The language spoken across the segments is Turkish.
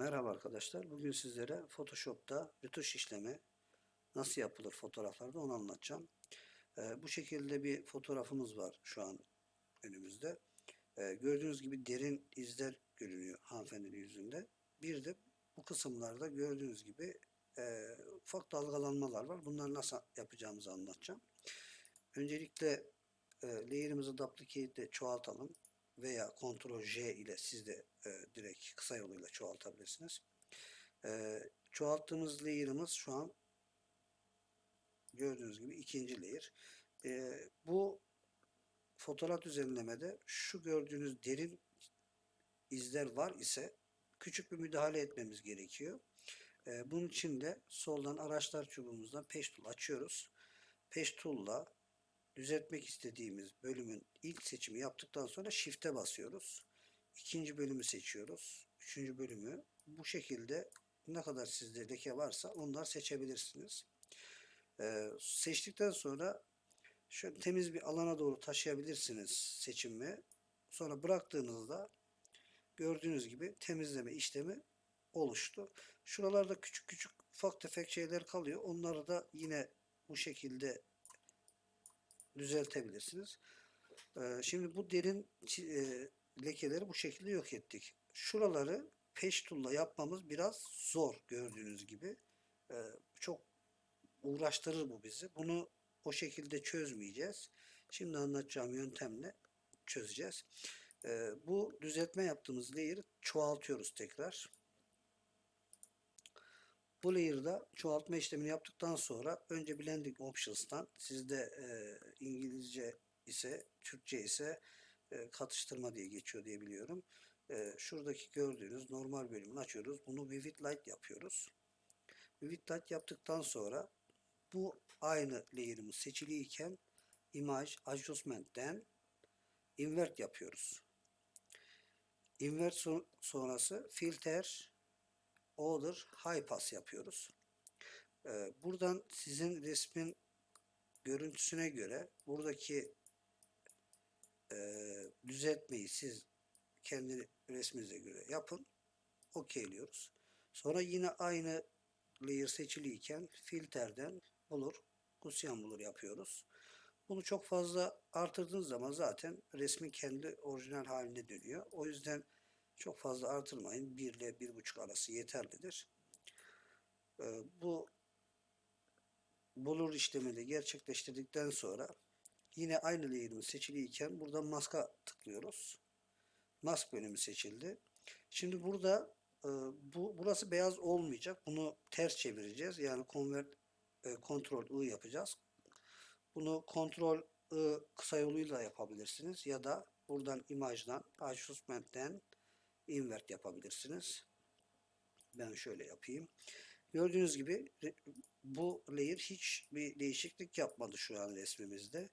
Merhaba arkadaşlar. Bugün sizlere Photoshop'ta rötuş işlemi nasıl yapılır fotoğraflarda onu anlatacağım. Ee, bu şekilde bir fotoğrafımız var şu an önümüzde. Ee, gördüğünüz gibi derin izler görünüyor hanımefendinin yüzünde. Bir de bu kısımlarda gördüğünüz gibi e, ufak dalgalanmalar var. Bunları nasıl yapacağımızı anlatacağım. Öncelikle e, layer'ımızı duplicate çoğaltalım veya Ctrl J ile siz de e, direkt kısa yoluyla çoğaltabilirsiniz. E, çoğalttığımız layer'ımız şu an gördüğünüz gibi ikinci layer. E, bu fotoğraf düzenlemede şu gördüğünüz derin izler var ise küçük bir müdahale etmemiz gerekiyor. E, bunun için de soldan araçlar çubuğumuzdan Patch Tool açıyoruz. Patch Tool'la düzeltmek istediğimiz bölümün ilk seçimi yaptıktan sonra Shift'e basıyoruz. İkinci bölümü seçiyoruz. Üçüncü bölümü bu şekilde ne kadar sizde leke varsa onları seçebilirsiniz. Ee, seçtikten sonra şöyle temiz bir alana doğru taşıyabilirsiniz seçimi. Sonra bıraktığınızda gördüğünüz gibi temizleme işlemi oluştu. Şuralarda küçük küçük ufak tefek şeyler kalıyor. Onları da yine bu şekilde düzeltebilirsiniz. Ee, şimdi bu derin e, lekeleri bu şekilde yok ettik. Şuraları peş tool'la yapmamız biraz zor gördüğünüz gibi. Ee, çok uğraştırır bu bizi. Bunu o şekilde çözmeyeceğiz. Şimdi anlatacağım yöntemle çözeceğiz. Ee, bu düzeltme yaptığımız layer'ı çoğaltıyoruz tekrar. Bu layer'da çoğaltma işlemini yaptıktan sonra önce Blending Options'tan sizde e, İngilizce ise Türkçe ise e, katıştırma diye geçiyor diye biliyorum. E, şuradaki gördüğünüz normal bölümünü açıyoruz. Bunu Vivid Light yapıyoruz. Vivid Light yaptıktan sonra bu aynı layer'ımız seçiliyken Image Adjustment'ten Invert yapıyoruz. Invert son- sonrası Filter Order High Pass yapıyoruz. Ee, buradan sizin resmin görüntüsüne göre buradaki e, düzeltmeyi siz kendi resminize göre yapın. Okeyliyoruz. Sonra yine aynı layer seçiliyken filterden bulur, Gaussian bulur yapıyoruz. Bunu çok fazla artırdığınız zaman zaten resmin kendi orijinal haline dönüyor. O yüzden çok fazla artırmayın. 1 ile 1,5 arası yeterlidir. Ee, bu bulur işlemini gerçekleştirdikten sonra yine aynı layer'ımız seçiliyken buradan maska tıklıyoruz. Mask bölümü seçildi. Şimdi burada e, bu burası beyaz olmayacak. Bunu ters çevireceğiz. Yani convert e, kontrol I yapacağız. Bunu kontrol I kısa yoluyla yapabilirsiniz ya da buradan imajdan adjustment'ten invert yapabilirsiniz. Ben şöyle yapayım. Gördüğünüz gibi bu layer hiç bir değişiklik yapmadı şu an resmimizde.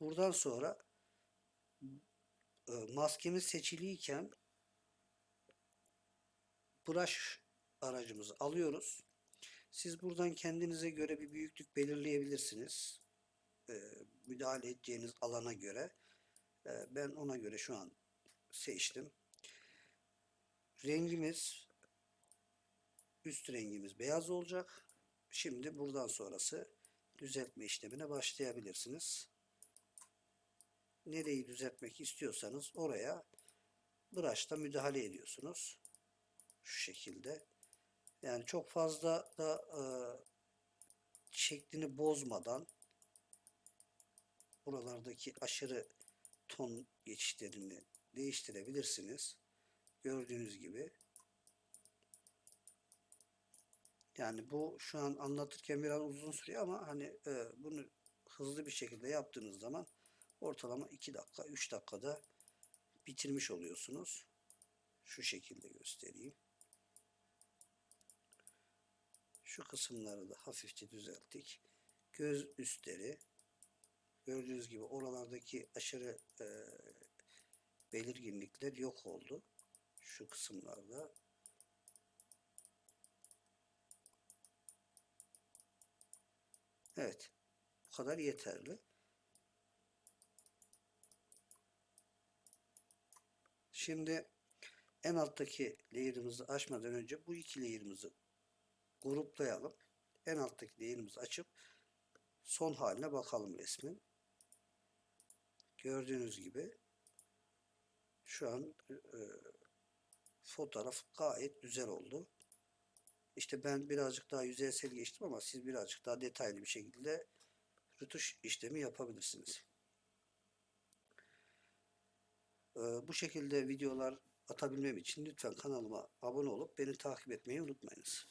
Buradan sonra e, maskemiz seçiliyken brush aracımızı alıyoruz. Siz buradan kendinize göre bir büyüklük belirleyebilirsiniz. E, müdahale edeceğiniz alana göre. E, ben ona göre şu an seçtim. Rengimiz üst rengimiz beyaz olacak. Şimdi buradan sonrası düzeltme işlemine başlayabilirsiniz. Nereyi düzeltmek istiyorsanız oraya brush'ta müdahale ediyorsunuz. Şu şekilde. Yani çok fazla da e, şeklini bozmadan buralardaki aşırı ton geçişlerini değiştirebilirsiniz. Gördüğünüz gibi. Yani bu şu an anlatırken biraz uzun sürüyor ama hani e, bunu hızlı bir şekilde yaptığınız zaman ortalama 2 dakika 3 dakikada bitirmiş oluyorsunuz. Şu şekilde göstereyim. Şu kısımları da hafifçe düzelttik. Göz üstleri gördüğünüz gibi oralardaki aşırı e, belirginlikler yok oldu. Şu kısımlarda Evet. Bu kadar yeterli. Şimdi en alttaki layer'ımızı açmadan önce bu iki layer'ımızı gruplayalım. En alttaki layer'ımızı açıp son haline bakalım resmin. Gördüğünüz gibi şu an e, fotoğraf gayet güzel oldu. İşte ben birazcık daha yüzeysel geçtim ama siz birazcık daha detaylı bir şekilde rötuş işlemi yapabilirsiniz. Ee, bu şekilde videolar atabilmem için lütfen kanalıma abone olup beni takip etmeyi unutmayınız.